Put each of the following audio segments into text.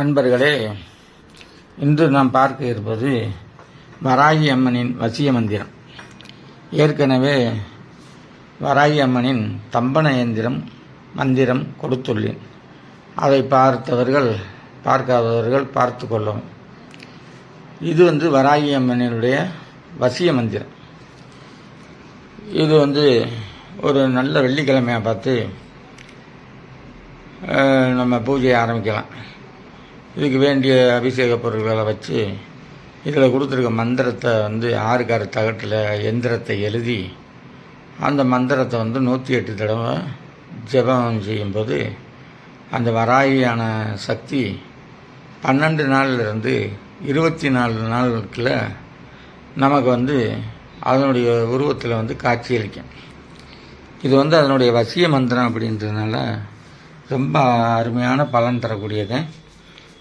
அன்பர்களே இன்று நாம் பார்க்க இருப்பது வராகி அம்மனின் வசிய மந்திரம். ஏற்கனவே வராகி அம்மனின் தம்பன எந்திரம் மந்திரம் கொடுத்துள்ளேன். அதை பார்த்தவர்கள் பார்க்காதவர்கள் பார்த்து கொள்ளவும். இது வந்து வராகி அம்மனினுடைய வசிய மந்திரம். இது வந்து ஒரு நல்ல வெள்ளிக்கிழமையாக பார்த்து நம்ம பூஜையை ஆரம்பிக்கலாம். இதுக்கு வேண்டிய அபிஷேக பொருட்களை வச்சு இதில் கொடுத்துருக்க மந்திரத்தை வந்து ஆறுகார தகட்டில் எந்திரத்தை எழுதி அந்த மந்திரத்தை வந்து நூற்றி எட்டு தடவை ஜெபம் செய்யும்போது அந்த வராகியான சக்தி பன்னெண்டு நாள்லேருந்து இருபத்தி நாலு நாளுக்குள்ள நமக்கு வந்து அதனுடைய உருவத்தில் வந்து காட்சியளிக்கும் இது வந்து அதனுடைய வசிய மந்திரம் அப்படின்றதுனால ரொம்ப அருமையான பலன் தரக்கூடியது.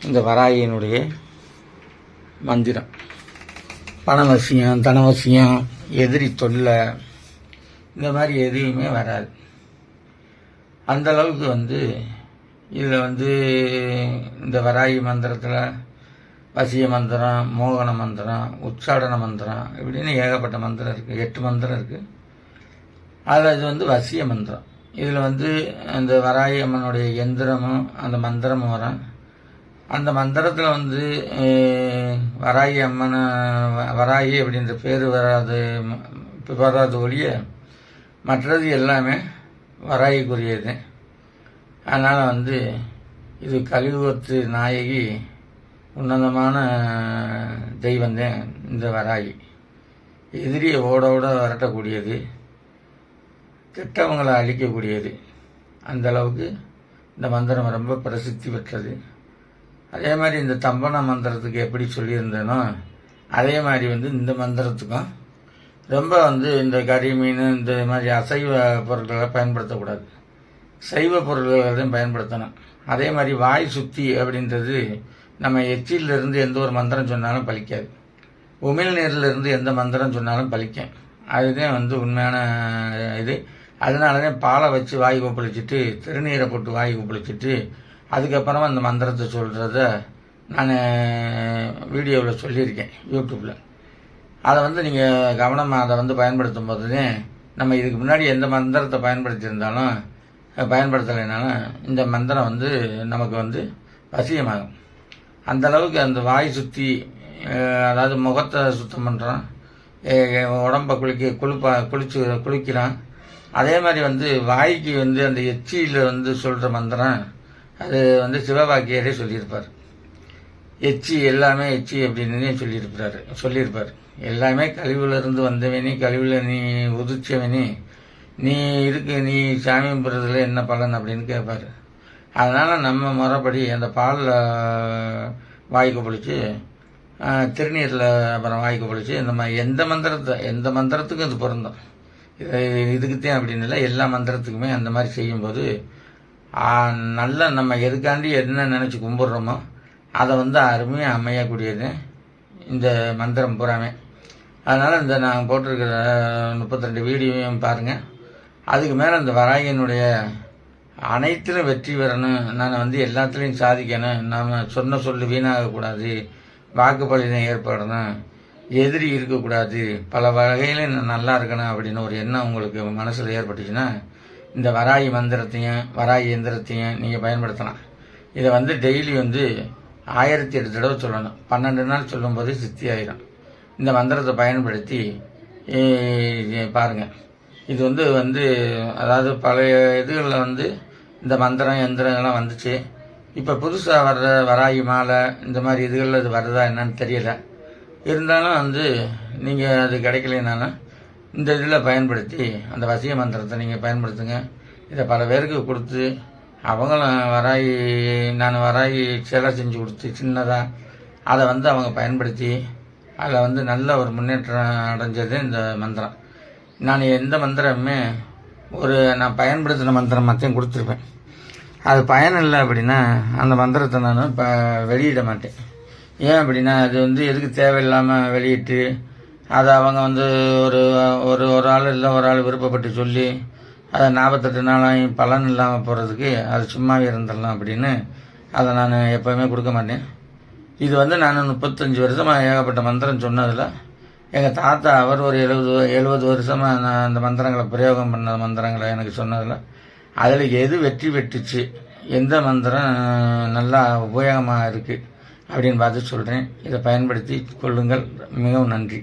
இந்த வராயினுடைய மந்திரம். பணவசியம் தனவசியம் எதிரி தொல்லை இந்த மாதிரி எதுவுமே வராது. அந்த அளவுக்கு வந்து இதில் வந்து இந்த வராகி மந்திரத்தில் வசிய மந்திரம் மோகன மந்திரம் உச்சாடன மந்திரம் இப்படின்னு ஏகப்பட்ட மந்திரம் இருக்குது எட்டு மந்திரம் இருக்குது அதில் இது வந்து வசிய மந்திரம். இதில் வந்து அந்த வராயி அம்மனுடைய எந்திரமும் அந்த மந்திரமும் வரும். அந்த மந்திரத்தில் வந்து வராயி வராகி அம்மனை வ- அப்படின்ற பேர் வராது வராது ஒழிய மற்றது எல்லாமே வராயிக்குரியது. அதனால் வந்து இது கலியுகத்து நாயகி உன்னதமான தெய்வந்தேன் இந்த வராயி. எதிரியை ஓட ஓட வரட்டக்கூடியது. கெட்டவங்களை அழிக்கக்கூடியது. அந்த அளவுக்கு இந்த மந்திரம் ரொம்ப பிரசித்தி பெற்றது. அதே மாதிரி இந்த தம்பன மந்திரத்துக்கு எப்படி சொல்லியிருந்தேனோ அதே மாதிரி வந்து இந்த மந்திரத்துக்கும் ரொம்ப வந்து இந்த கறி மீன் இந்த மாதிரி அசைவ பொருட்களை பயன்படுத்தக்கூடாது. சைவ பொருட்களை தான் பயன்படுத்தணும். அதே மாதிரி வாய் சுத்தி அப்படின்றது நம்ம எச்சிலிருந்து எந்த ஒரு மந்திரம் சொன்னாலும் பலிக்காது. உமிழ்நீர்லேருந்து எந்த மந்திரம் சொன்னாலும் பலிக்கும். அதுதான் வந்து உண்மையான இது. அதனால தான் பாலை வச்சு வாய் கொப்பளிச்சுட்டு திருநீரை போட்டு வாய் கொப்பளிச்சுட்டு அதுக்கப்புறமா அந்த மந்திரத்தை சொல்கிறத நான் வீடியோவில் சொல்லியிருக்கேன் யூடியூப்பில் அதை வந்து நீங்கள் கவனமாக அதை வந்து பயன்படுத்தும் போது நம்ம இதுக்கு முன்னாடி எந்த மந்திரத்தை பயன்படுத்தியிருந்தாலும் பயன்படுத்தலைனாலும் இந்த மந்திரம் வந்து நமக்கு வந்து வசியமாகும். அந்தளவுக்கு அந்த வாய் சுற்றி அதாவது முகத்தை சுத்தம் பண்ணுறான் உடம்ப குளிக்க குளிப்பா குளிச்சு குளிக்கிறான். அதே மாதிரி வந்து வாய்க்கு வந்து அந்த எச்சியில் வந்து சொல்கிற மந்திரம் அது வந்து சிவபாக்கியரே சொல்லியிருப்பார். எச்சி எல்லாமே எச்சி அப்படின்னு சொல்லியிருப்பாரு சொல்லியிருப்பார். எல்லாமே கழிவுலேருந்து வந்தவனே வந்தவனி நீ உதிச்சவனி நீ இருக்கு நீ சாமி கும்பிட்றதுல என்ன பலன் அப்படின்னு கேட்பாரு. அதனால் நம்ம முறைப்படி அந்த பாலில் வாய்க்கு பிடிச்சி திருநீரில் அப்புறம் வாய்க்கு பிடிச்சி இந்த மாதிரி எந்த மந்திரத்தை எந்த மந்திரத்துக்கும் இது பொருந்தும். இது இதுக்குத்தான் அப்படின்னு இல்லை எல்லா மந்திரத்துக்குமே அந்த மாதிரி செய்யும்போது நல்ல நம்ம எதுக்காண்டி என்ன நினச்சி கும்பிட்றோமோ அதை வந்து அருமையாக அமையக்கூடியது இந்த மந்திரம் பூராமே. அதனால் இந்த நான் போட்டிருக்கிற முப்பத்தி ரெண்டு வீடியோவையும் பாருங்கள் அதுக்கு மேலே இந்த வராகியினுடைய அனைத்திலும் வெற்றி பெறணும் நான் வந்து எல்லாத்துலேயும் சாதிக்கணும் நாம் சொன்ன சொல்லு வீணாகக்கூடாது வாக்குப்பலிதம் ஏற்படணும் எதிரி இருக்கக்கூடாது பல வகையில் நான் நல்லா இருக்கணும் அப்படின்னு ஒரு எண்ணம் உங்களுக்கு மனசில் ஏற்பட்டுச்சுன்னா இந்த வராகி மந்திரத்தையும் வராயி எந்திரத்தையும் நீங்கள் பயன்படுத்தலாம். இதை வந்து டெய்லி வந்து ஆயிரத்தி எட்டு தடவை சொல்லணும். பன்னெண்டு நாள் சொல்லும்போது சித்தி ஆயிரும். இந்த மந்திரத்தை பயன்படுத்தி பாருங்கள் இது வந்து வந்து அதாவது பழைய இதுகளில் வந்து இந்த மந்திரம் எந்திரம் எல்லாம் வந்துச்சு. இப்போ புதுசாக வர்ற வராயி மாலை இந்த மாதிரி இதுகளில் இது வருதா என்னன்னு தெரியல. இருந்தாலும் வந்து நீங்கள் அது கிடைக்கலனாலும் இந்த இதில் பயன்படுத்தி அந்த வசிய மந்திரத்தை நீங்கள் பயன்படுத்துங்க. இதை பல பேருக்கு கொடுத்து அவங்களும் வராகி நான் வராகி சிலை செஞ்சு கொடுத்து சின்னதாக அதை வந்து அவங்க பயன்படுத்தி அதில் வந்து நல்ல ஒரு முன்னேற்றம் அடைஞ்சது இந்த மந்திரம். நான் எந்த மந்திரமுமே ஒரு நான் பயன்படுத்தின மந்திரம் மத்தையும் கொடுத்துருப்பேன். அது பயன் இல்லை அப்படின்னா அந்த மந்திரத்தை நான் இப்போ வெளியிட மாட்டேன். ஏன் அப்படின்னா அது வந்து எதுக்கு தேவையில்லாமல் வெளியிட்டு அதை அவங்க வந்து ஒரு ஒரு ஒரு ஆள் இல்லை ஒரு ஆள் விருப்பப்பட்டு சொல்லி அதை நாற்பத்தெட்டு நாளாயும் பலன் இல்லாமல் போகிறதுக்கு அது சும்மாவே இருந்துடலாம் அப்படின்னு அதை நான் எப்போவுமே கொடுக்க மாட்டேன். இது வந்து நான் முப்பத்தஞ்சு வருஷமாக ஏகப்பட்ட மந்திரம் சொன்னதில் எங்கள் தாத்தா அவர் ஒரு எழுபது எழுபது வருஷமாக நான் அந்த மந்திரங்களை பிரயோகம் பண்ண மந்திரங்களை எனக்கு சொன்னதில் அதில் எது வெற்றி பெற்றுச்சு எந்த மந்திரம் நல்லா உபயோகமாக இருக்குது அப்படின்னு பார்த்து சொல்கிறேன் இதை பயன்படுத்தி கொள்ளுங்கள். மிகவும் நன்றி.